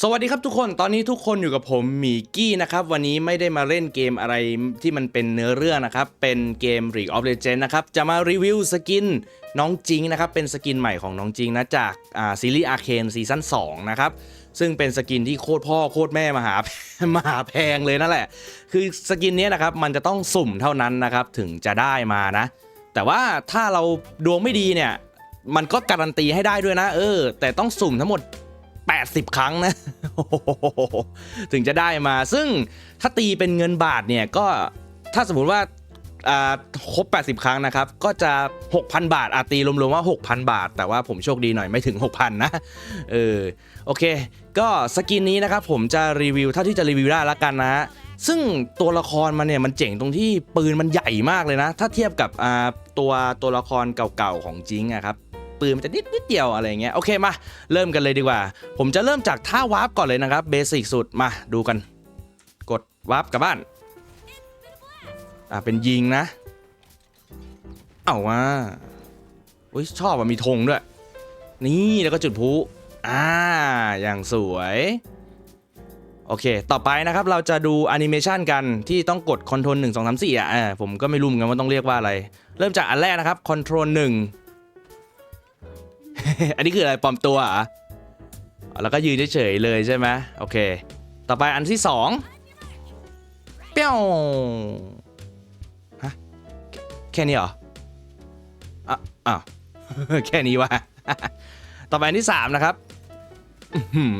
สวัสดีครับทุกคน ตอนนี้ทุกคนอยู่กับผมมีกี้นะครับ วันนี้ไม่ได้มาเล่นเกมอะไรที่มันเป็นเนื้อเรื่องนะครับ เป็นเกม League of Legends นะครับ จะมารีวิวสกินน้องจิงนะครับ เป็นสกินใหม่ของน้องจิงนะจากอ่าซีรีส์อาร์เคนซีซั่น2นะครับ ซึ่งเป็นสกินที่โคตรพ่อโคตรแม่มาหามาหาแพงเลยนั่นแหละ คือสกินนี้นะครับมันจะต้องสุ่มเท่านั้นนะครับถึงจะได้มานะ แต่ว่าถ้าเราดวงไม่ดีเนี่ยมันก็การันตีให้ได้ด้วยนะ เออ แต่ต้องสุ่มทั้งหมด 80 ครั้งนะ ถึงจะได้มา ซึ่งถ้าตีเป็นเงินบาทเนี่ยก็ถ้าสมมติว่าครบ 80 ครั้งนะครับ ก็จะ 6,000 บาทอาตีรวมๆว่า 6,000 บาท แต่ว่าผมโชคดีหน่อยไม่ถึง 6,000 นะ เออ โอเค ก็สกินนี้นะครับผมจะรีวิวเท่าที่จะรีวิวได้ละกันนะซึ่งตัวละครมันเนี่ยมันเจ๋งตรงที่ปืนมันใหญ่มากเลยนะ ถ้าเทียบกับตัวตัวละครเก่าๆของจิงอะครับ ปืนมันจะนิดนิดเดียวอะไรเงี้ยโอเคมาเริ่มกันเลยดีกว่า ผมจะเริ่มจากท่าวาร์ปก่อนเลยนะครับเบสิกสุดมาดูกัน กดวาร์ปกลับบ้านอ่าเป็นยิงนะ เอาว่าอุ้ยชอบอะมีธงด้วย นี่แล้วก็จุดพลุอ่าอย่างสวยโอเค ต่อไปนะครับเราจะดูแอนิเมชันกันที่ต้องกดคอนโทรลหนึ่งสองสามสี่อะผมก็ไม่รู้เหมือนกันว่าต้องเรียกว่าอะไร เริ่มจากอันแรกนะครับคอนโทรลหนึ่ง อันนี้คืออะไรปลอมตัวเหรอะแล้วก็ยืนเฉยๆเลยใช่ไหมโอเค ต่อไปอันที่สองเปี้ยวฮะแค่นี้เหรออะอ้าวแค่นี้วะต่อไปอันที่สามนะครับ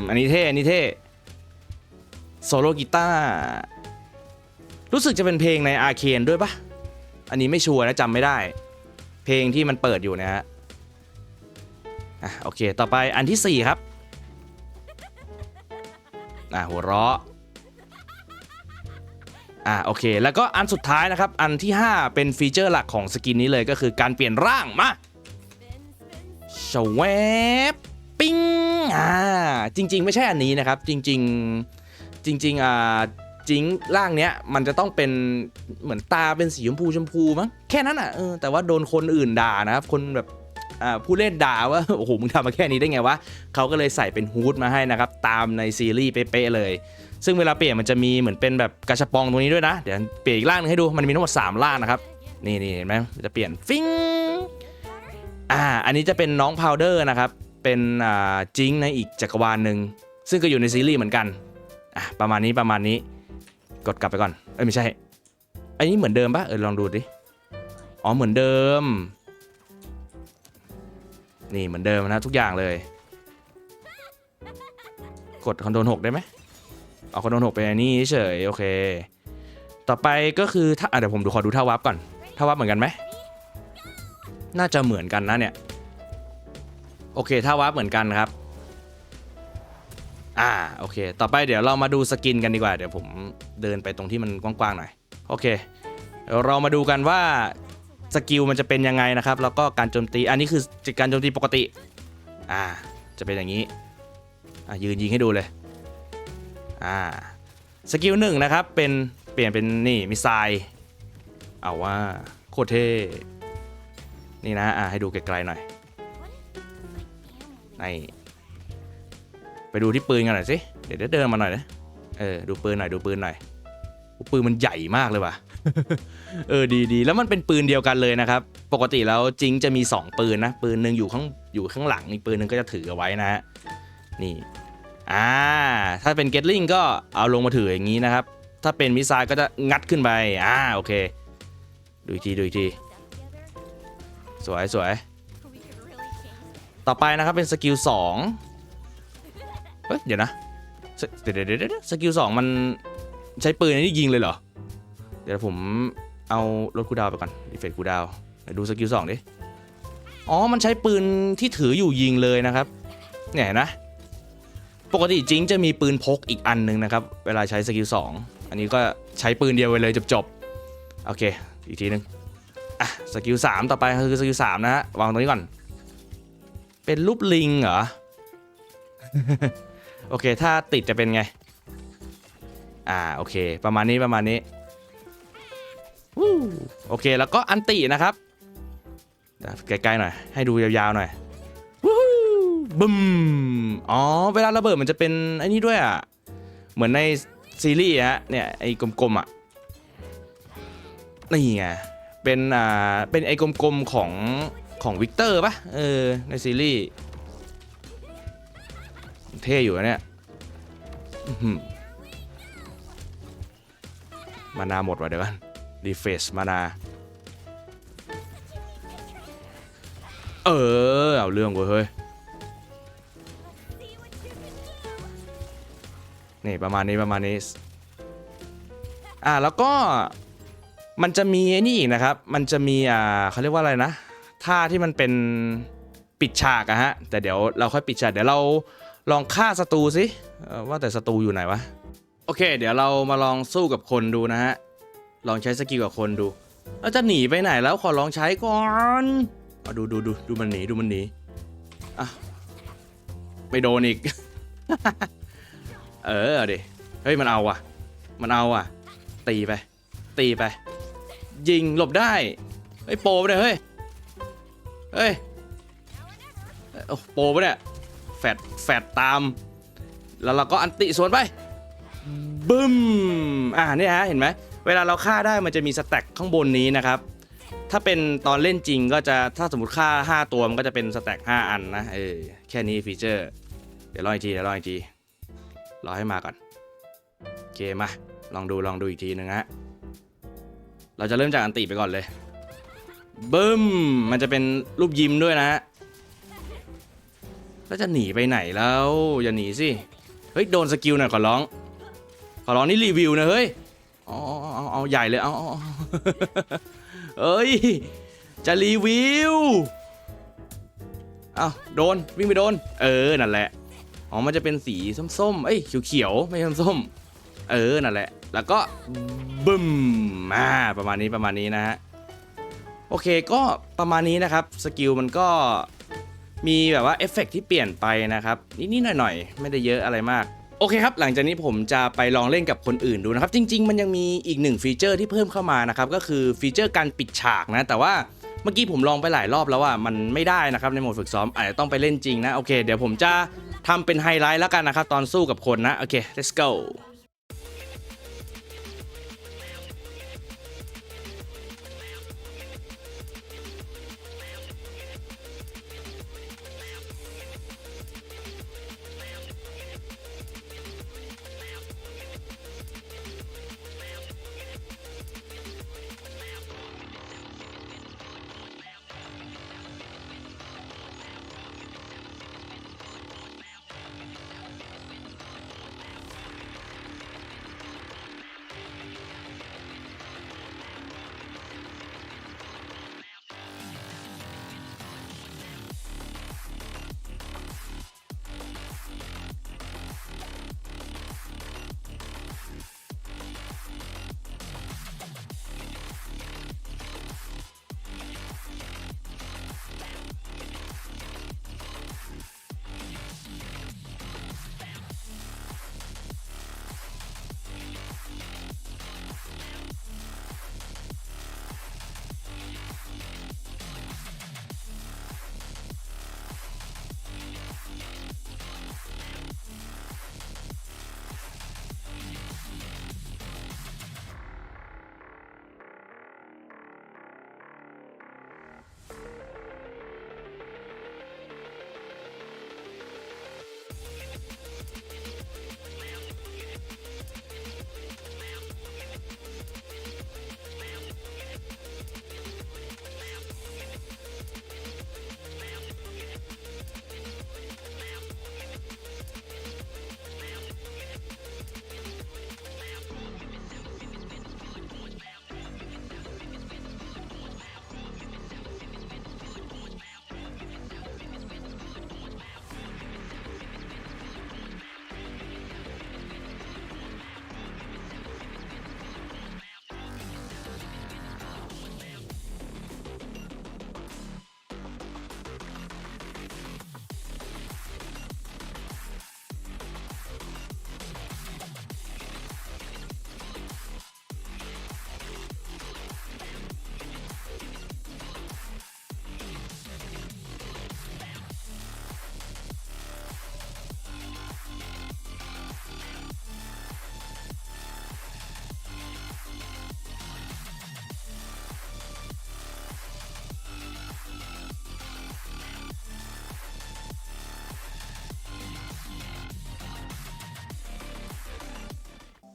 อันนี้เท่ อันนี้เท่โซโลกีตาร์รู้สึกจะเป็นเพลงในอาร์เคนด้วยปะอันนี้ไม่ชัวร์นะจำไม่ได้ เพลงที่มันเปิดอยู่นะฮะ อะโอเค ต่อไปอันที่ 4 ครับอะหัวเราะอะโอเค แล้วก็อันสุดท้ายนะครับ อันที่ 5 เป็นฟีเจอร์หลักของสกินนี้เลยก็คือการเปลี่ยนร่างมาชวบปิ้งอ่าจริง ๆ ไม่ใช่อันนี้นะครับ จริง ๆ จริง ๆ อ่าจิงร่างเนี้ยมันจะต้องเป็นเหมือนตาเป็นสีชมพูชมพูมั้งแค่นั้นอะเออแต่ว่าโดนคนอื่นด่านะครับ คนแบบ ผู้เล่นด่าว่าโอ้โหมึงทำมาแค่นี้ได้ไงวะเขาก็เลยใส่เป็นฮูดมาให้นะครับ ตามในซีรีส์เป๊ะเลย ซึ่งเวลาเปลี่ยนมันจะมีเหมือนเป็นแบบกระชับปองตรงนี้ด้วยนะ เดี๋ยวเปลี่ยนอีกร่างหนึงให้ดูมันมีทั้งหมด3ร่างนะครับนี่นี่เห็นไหมจะเปลี่ยนฟิงอ่าอันนี้จะเป็นน้องพาวเดอร์นะครับเป็นอ่าจิงในอีกจักรวาลหนึ่งซึ่งก็อยู่ในซีรีส์เหมือนกันอะประมาณนี้ประมาณนี้กดกลับไปก่อนเอ้ยไม่ใช่อันนี้เหมือนเดิมปะเออลองดูดิอ๋อเหมือนเดิม นี่เหมือนเดิมนะทุกอย่างเลย กดคอนโทรล6ได้ไหมเอาคอนโทรล6ไปนนี้เฉยโอเค ต่อไปก็คือถ้าเดี๋ยวผมดูขอดูท่าวับก่อนท่าวับเหมือนกันไหมน่าจะเหมือนกันนะเนี่ยโอเคท่าวับเหมือนกันครับอ่าโอเค ต่อไปเดี๋ยวเรามาดูสกินกันดีกว่า เดี๋ยวผมเดินไปตรงที่มันกว้างๆหน่อย โอเค เรามาดูกันว่า สกิลมันจะเป็นยังไงนะครับ แล้วก็การโจมตี อันนี้คือการโจมตีปกติ อ่า จะเป็นอย่างนี้ อ่ายืนยิงให้ดูเลย อ่า สกิลหนึ่งนะครับ เป็นเปลี่ยนเป็นนี่มิสไซล์เอาว่าโคตรเท่ นี่นะ อ่าให้ดูไกลๆหน่อยในไปดูที่ปืนกันหน่อยสิ เดี๋ยวเดินมาหน่อยนะ เออ ดูปืนหน่อย ดูปืนหน่อย ปืนมันใหญ่มากเลยว่ะ เออดีดีแล้วมันเป็นปืนเดียวกันเลยนะครับ ปกติแล้วจิงจะมี 2 ปืนนะ ปืนหนึ่งอยู่ข้างอยู่ข้างหลังอีกปืนหนึ่งก็จะถือเอาไว้นะฮะนี่อ่าถ้าเป็นเกตลิงก็เอาลงมาถืออย่างนี้นะครับ ถ้าเป็นมิสไซล์ก็จะงัดขึ้นไปอ่าโอเค ดูทีดูทีสวยสวยต่อไปนะครับเป็นสกิลสองเฮ้ยเดี๋ยวนะเดี๋ยวเดี๋ยวเดี๋ยวสกิลสองมันใช้ปืนอันนี้ยิงเลยเหรอ เดี๋ยวผมเอารถคูดาวไปก่อนดีเฟกคูดาวดูสกิลสองดิ อ๋อ มันใช้ปืนที่ถืออยู่ยิงเลยนะครับ เนี่ยนะ ปกติจิงจะมีปืนพกอีกอันหนึงนะครับ เวลาใช้สกิลสองอันนี้ก็ใช้ปืนเดียวไปเลยจบๆ โอเค อีกทีหนึง อะ สกิลสามต่อไปคือสกิลสามนะฮะ วางตรงนี้ก่อน เป็นรูปลิงเหรอ โอเค ถ้าติดจะเป็นไง อ่า โอเค ประมาณนี้ประมาณนี้ โอเคแล้วก็อันตินะครับเดี๋ยวใกล้ๆหน่อย ให้ดูยาวๆหน่อยวู้บึมอ๋อ เวลาระเบิดมันจะเป็นไอ้นี่ด้วยอะ เหมือนในซีรีส์ฮะ เนี่ยไอ้กลมๆอะ นี่ไง เป็นอ่า เป็นไอ้กลมๆของของวิกเตอร์ปะเออ ในซีรีส์ เท่อยู่นะเนี่ยอื้อหือมานาหมดว่ะเดี๋ยวกัน รีเฟชมานาเออ เอาเรื่องเว้ยเฮ้ย นี่ประมาณนี้ประมาณนี้ อ่าแล้วก็มันจะมีนี่อีกนะครับ มันจะมีอ่าเขาเรียกว่าอะไรนะท่าที่มันเป็นปิดฉากอะฮะ แต่เดี๋ยวเราค่อยปิดฉาก เดี๋ยวเราลองฆ่าศัตรูสิว่าแต่ศัตรูอยู่ไหนวะ โอเค เดี๋ยวเรามาลองสู้กับคนดูนะฮะ ลองใช้สกิลกับคนดูเราจะหนีไปไหนแล้วขอลองใช้ก่อนเอาดูดูดูดูมันหนีดูมันหนีอะไม่โดนอีก เออเดิเฮ้ยมันเอาว่ะ มันเอาว่ะ ตีไป ตีไป ยิงหลบได้เฮ้ยโปไปเลยเฮ้ยเฮ้ยโอ้โปไปเนี่ยแฟดแฟดตาม แล้วเราก็อันติสวนไปบึ้มอ่านี่ฮะเห็นไหม เวลาเราฆ่าได้มันจะมีสแต็กข้างบนนี้นะครับ ถ้าเป็นตอนเล่นจริงก็จะถ้าสมมติฆ่า 5 ตัวมันก็จะเป็นสแต็ก5อันนะเออแค่นี้ฟีเจอร์ เดี๋ยวรออีกทีเดี๋ยวรออีกทีรอให้มาก่อนโอเคมาลองดูลองดูอีกทีหนึ่งฮะเราจะเริ่มจากอันติไปก่อนเลยบึ้มมันจะเป็นรูปยิ้มด้วยนะฮะแล้วจะหนีไปไหนแล้วอย่าหนีสิเฮ้ยโดนสกิลหน่อยขอร้อง ขอร้องนี่รีวิวนะเฮ้ย อาเอาเอาเอาใหญ่เลยเอาเอาเอ้ย จะรีวิวเอาโดน วิ่งไปโดน เออ นั่นแหละ อ๋อ มันจะเป็นสีส้มๆ เอ้ย เขียวๆ ไม่ใช่ส้มๆเออ นั่นแหละ แล้วก็บึ้มอ่าประมาณนี้ประมาณนี้นะฮะ โอเค ก็ประมาณนี้นะครับ สกิลมันก็มีแบบว่าเอฟเฟกต์ที่เปลี่ยนไปนะครับ นิดๆหน่อยๆ ไม่ได้เยอะอะไรมาก โอเคครับ หลังจากนี้ผมจะไปลองเล่นกับคนอื่นดูนะครับ จริง ๆ มันยังมีอีกหนึ่งฟีเจอร์ที่เพิ่มเข้ามานะครับ ก็คือฟีเจอร์การปิดฉากนะ แต่ว่าเมื่อกี้ผมลองไปหลายรอบแล้วว่ามันไม่ได้นะครับในโหมดฝึกซ้อมอาจจะต้องไปเล่นจริงนะ โอเค เดี๋ยวผมจะทำเป็นไฮไลท์แล้วกันนะครับตอนสู้กับคนนะ โอเค let's go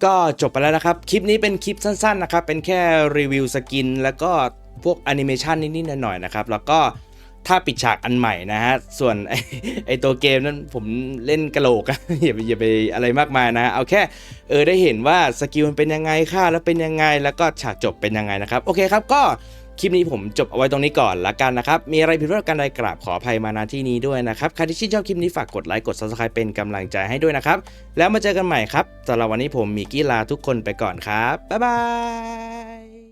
ก็จบไปแล้วนะครับ คลิปนี้เป็นคลิปสั้นๆนะครับ เป็นแค่รีวิวสกิน แล้วก็พวกแอนิเมชันนิดๆหน่อยๆนะครับ แล้วก็ถ้าปิดฉากอันใหม่นะฮะ ส่วนไอ้ไอตัวเกมนั้นผมเล่นกระโหลกอย่าไปอย่าไปอะไรมากมายนะ เอาแค่เออได้เห็นว่าสกิลมันเป็นยังไงค่าแล้วเป็นยังไง แล้วก็ฉากจบเป็นยังไงนะครับ โอเคครับก็ คลิปนี้ผมจบเอาไว้ตรงนี้ก่อนละกันนะครับ มีอะไรผิดพลาดกันใดกราบขออภัยมาณที่นี้ด้วยนะครับใครที่ชื่นชอบคลิปนี้ฝากกดไลค์กด subscribe เป็นกำลังใจให้ด้วยนะครับ แล้วมาเจอกันใหม่ครับสำหรับวันนี้ผมมีกี้ลาทุกคนไปก่อนครับบ๊ายบาย